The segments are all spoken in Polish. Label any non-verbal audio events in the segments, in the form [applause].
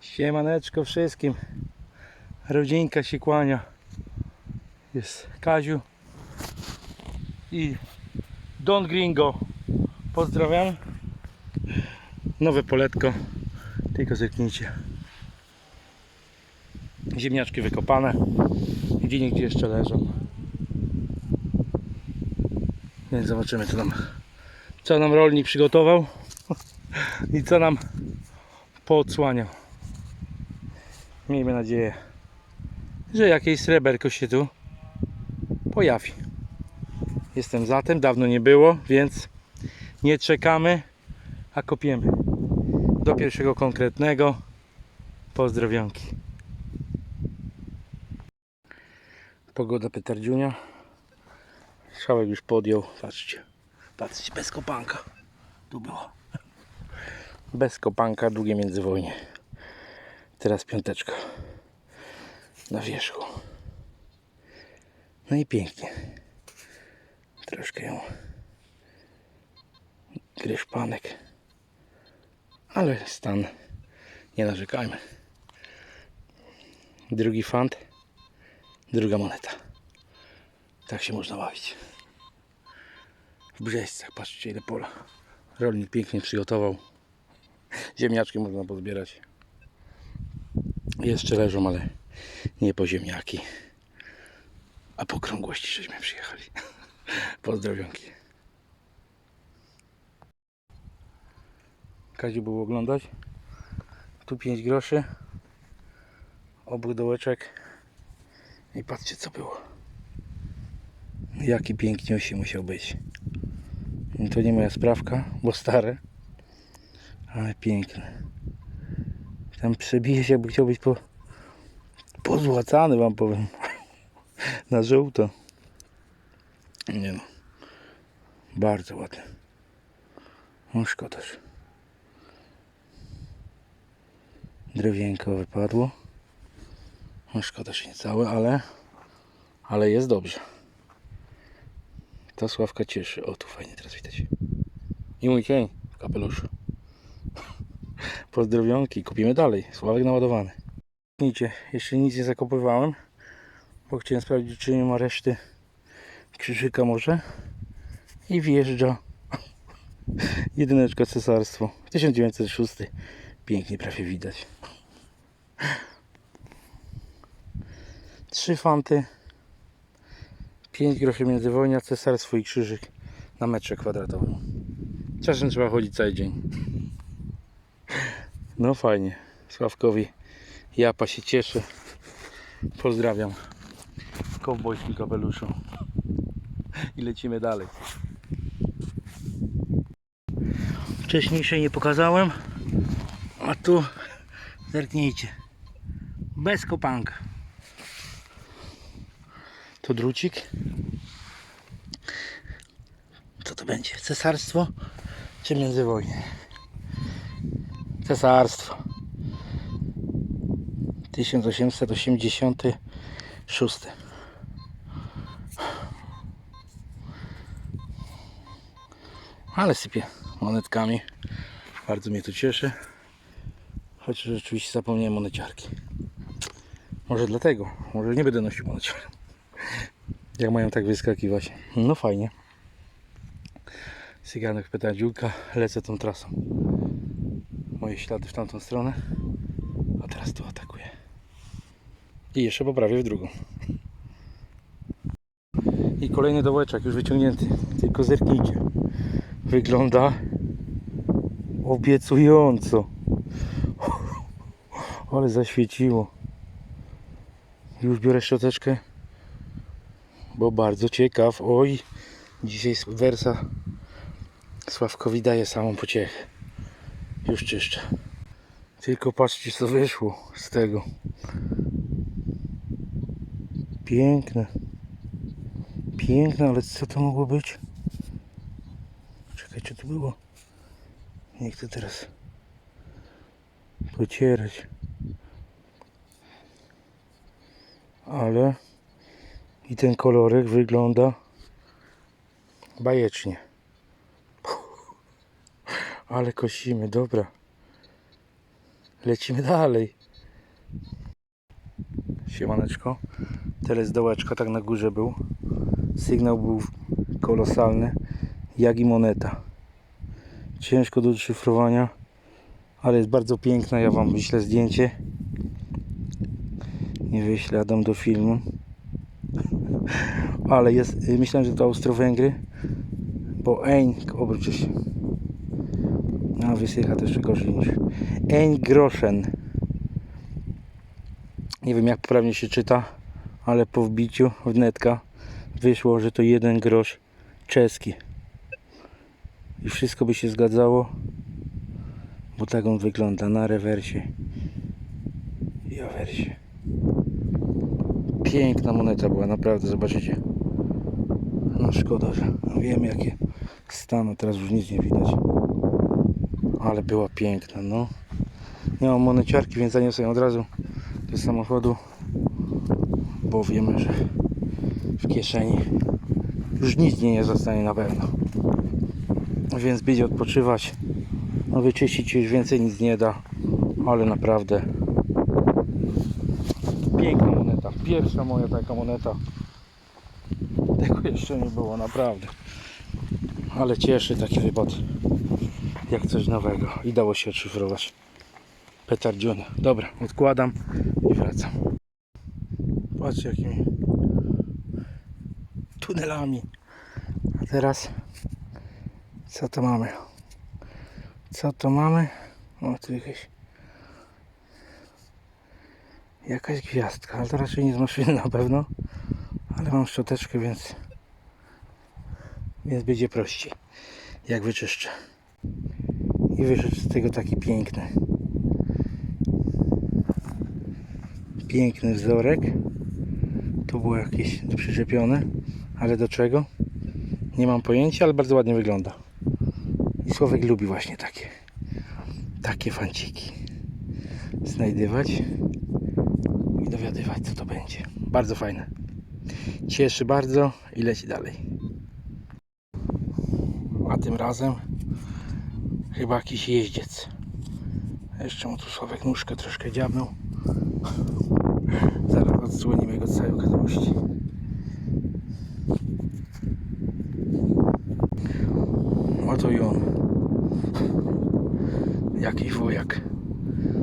Siemaneczko wszystkim. Rodzinka się kłania. Jest Kaziu i Don Gringo. Pozdrawiam. Nowe poletko. Tylko zerknijcie. Ziemniaczki wykopane. Gdzie niegdzie jeszcze leżą. Więc zobaczymy co nam, co nam rolnik przygotował [laughs] i co nam poodsłaniał. Miejmy nadzieję, że jakieś sreberko się tu pojawi. Jestem za tym, dawno nie było, więc nie czekamy, a kopiemy. Do pierwszego konkretnego. Pozdrowionki. Pogoda petardziunia. Szałek już podjął. Patrzcie. Patrzcie, bez kopanka. Tu było. Bez kopanka, długie międzywojnie. Teraz piąteczka. Na wierzchu. No i pięknie. Troszkę ją gryszpanek. Ale stan nie narzekajmy. Drugi fant. Druga moneta. Tak się można bawić. W Brzeźcach, patrzcie ile pola. Rolnik pięknie przygotował. Ziemniaczki można pozbierać. Jeszcze leżą, ale nie po ziemniaki. A po krągłości żeśmy przyjechali. [laughs] Pozdrowionki. Kaziu był oglądać. Tu 5 groszy. Obóz dołeczek. I patrzcie co było. Jaki piękniusi musiał być. To nie moja sprawka, bo stare. Ale piękne. Tam przebije się, jakby chciał być po, pozłacany, wam powiem. [laughs] Na żółto. Nie no. Bardzo ładny. No szkodaż. Drewienko wypadło. No szkoda, że nie całe, ale ale jest dobrze. Ta sławka cieszy. O, tu fajnie teraz widać. I mój cień w kapeluszu. Pozdrowionki, kupimy dalej. Sławek naładowany. Widzicie, jeszcze nic nie zakopywałem, bo chciałem sprawdzić, czy nie ma reszty krzyżyka może. I wjeżdża [laughs] jedyneczka cesarstwo. 1906. Pięknie prawie widać. Trzy fanty. 5 groszy międzywojnia, cesarstwo i krzyżyk na metrze kwadratowym. Czasem trzeba chodzić cały dzień. No fajnie. Sławkowi Japa się cieszy. Pozdrawiam. W kowbojskim kapeluszu. I lecimy dalej. Wcześniejszej nie pokazałem. A tu zerknijcie. Bez kopanka. To drucik. Co to będzie? Cesarstwo czy międzywojnie? Cesarstwo. 1886. Ale sypie monetkami. Bardzo mnie to cieszy. Chociaż rzeczywiście zapomniałem moneciarki. Może dlatego. Może nie będę nosił moneciarki. Jak mają tak wyskakiwać. No fajnie. Cyganek pyta dziółka. Lecę tą trasą. Moje ślady w tamtą stronę. A teraz tu atakuję. I jeszcze poprawię w drugą. I kolejny dołeczek już wyciągnięty. Tylko zerknijcie. Wygląda obiecująco. [laughs] Ale zaświeciło. Już biorę szczoteczkę bo bardzo ciekaw. Oj, dzisiaj wersa Sławkowi daje samą pociechę. Już czyszczę. Tylko patrzcie co wyszło z tego. Piękne. Piękne, ale co to mogło być? Czekaj, czy to było? Nie chcę teraz pocierać. Ale i ten kolorek wygląda bajecznie. Ale kosimy, dobra. lecimy dalej. Siemaneczko. Teraz dołeczka tak na górze był. Sygnał był kolosalny, jak i moneta. Ciężko do odszyfrowania, ale jest bardzo piękna. Ja Wam wyślę zdjęcie. Nie wyślę, dam do filmu. [laughs] Ale jest, myślałem, że to Austro-Węgry, bo Eń, obróćcie się. A wysycha też gorzej niż Eń Groszen. Nie wiem jak poprawnie się czyta, ale po wbiciu w netka wyszło, że to jeden grosz czeski. I wszystko by się zgadzało, bo tak on wygląda na rewersie i awersie. Piękna moneta była, naprawdę, zobaczycie. No szkoda, że wiemy jakie stanu, teraz już nic nie widać. Ale była piękna, no. Nie mam moneciarki, więc zaniosę ją od razu do samochodu, bo wiemy, że w kieszeni już nic nie zostanie na pewno. Więc będzie odpoczywać. No wyczyścić już więcej nic nie da, ale naprawdę piękna moneta. Pierwsza moja taka moneta. Tego jeszcze nie było, naprawdę. Ale cieszy taki wypad. Jak coś nowego. I dało się odszyfrować. Petardziony. Dobra, odkładam i wracam. Patrzcie jakimi tunelami. A teraz co to mamy? Co to mamy? O, tu jakaś jakaś gwiazdka, ale to raczej nie z maszyny na pewno. Ale mam szczoteczkę, więc więc będzie prościej. Jak wyczyszczę. I wyszedł z tego taki piękny. Piękny wzorek. Tu było jakieś przyczepione, ale do czego? Nie mam pojęcia, ale bardzo ładnie wygląda. I Słowek lubi właśnie takie takie fanciki znajdywać i dowiadywać co to będzie. Bardzo fajne. Cieszy bardzo i leci dalej. A tym razem chyba jakiś jeździec. Jeszcze mu tu Sławek nóżkę troszkę dziabnął. Zaraz odsłonimy go całej okazałości. Oto i on. Jakiś wujak.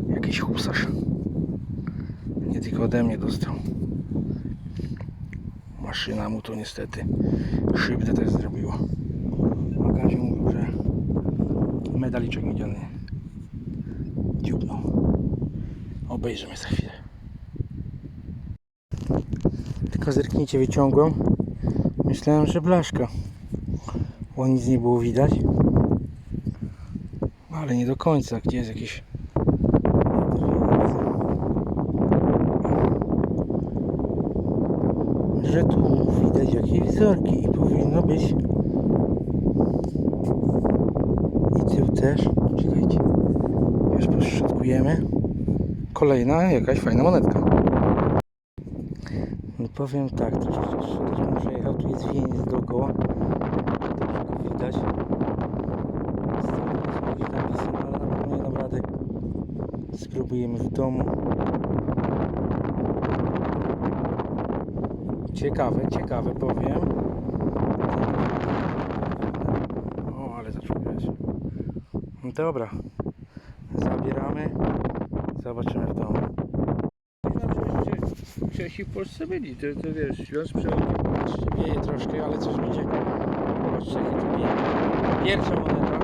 Jakiś husarz. Nie tylko ode mnie dostał. Maszyna mu tu niestety krzywdę też zrobiła. A Kaziu mówił, że medaliczek miedziany dziubnął. Obejrzymy za chwilę. Tylko zerknijcie, wyciągłem. Myślałem, że blaszka. Bo nic nie było widać. Ale nie do końca. Gdzie jest jakieś... Że tu widać jakieś wzorki i powinno być i tył też. Czekajcie. Już poszutkujemy. Kolejna jakaś fajna monetka. No powiem tak, troszkę też bym przejechał. Tu jest wieniec dookoła. Dobrze go widać. Z tyłu są ale na pewno nie. Spróbujemy w domu. Ciekawe, ciekawe powiem. O, ale zaczął grać. No dobra. Zabieramy. Zobaczymy w domu. Czesi w Polsce byli, to, to wiesz, Śląsk przechodzi. Wieje troszkę, ale coś będzie. Zobaczcie, jakie tu piękne. Pierwsza moneta.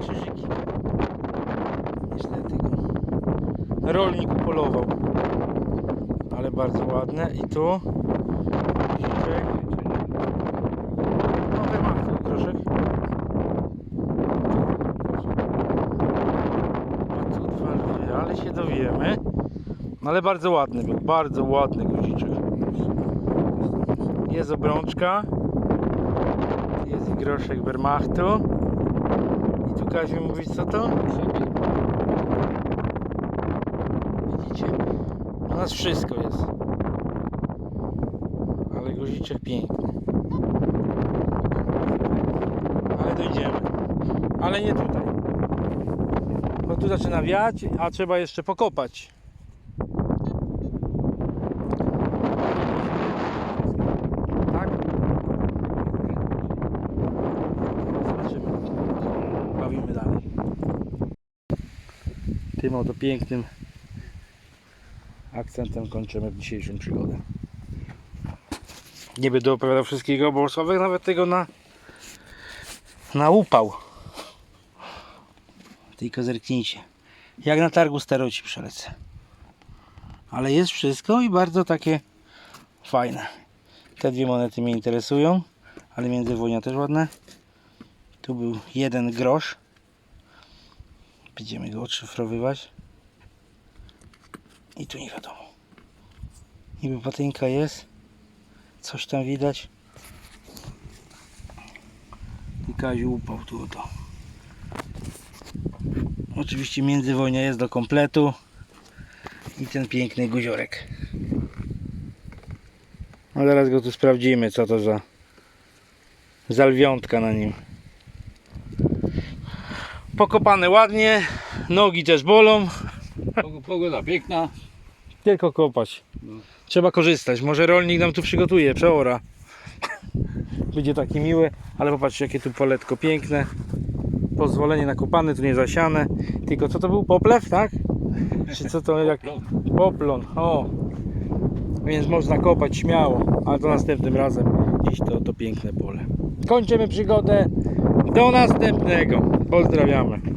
Krzyżyki. Niestety go rolnik upolował. Ale bardzo ładne. I tu guziczek. No wymach groszek. A tu dwa lwy, ale No ale bardzo ładny był, bardzo ładny guziczek. Jest obrączka. Jest groszek Wehrmachtu. I tu Kaziu mówi co to? Widzicie? U nas wszystko jest. Ale guziczek piękny. Ale dojdziemy. Ale nie tutaj. Tu zaczyna wiać, a trzeba jeszcze pokopać. Tak? Zobaczymy. Bawimy dalej. Tym oto pięknym akcentem kończymy dzisiejszą przygodę. Nie będę opowiadał wszystkiego, bo Sławek nawet tego na na upał. Tylko zerknijcie. Jak na targu staroci przelecę. Ale jest wszystko i bardzo takie fajne. Te dwie monety mnie interesują, ale międzywojnia też ładne. Tu był jeden grosz. Będziemy go odszyfrowywać. I tu nie wiadomo. Niby patynka jest. Coś tam widać. I Kaziu upał tu o to. Oczywiście międzywojnia jest do kompletu. I ten piękny guziorek. A zaraz go tu sprawdzimy, co to za za lwiątka na nim. Pokopane ładnie, nogi też bolą, Pog- Pogoda piękna. tylko kopać. No. Trzeba korzystać. Może rolnik nam tu przygotuje, przeora. Będzie taki miły, ale popatrzcie jakie tu poletko piękne. Pozwolenie na kopany, tu nie zasiane. Tylko co to był? Poplew, tak? Czy co to jak poplon? O! Więc można kopać śmiało, ale to następnym razem. Dziś to, to piękne pole. Kończymy przygodę. Do następnego. Pozdrawiamy.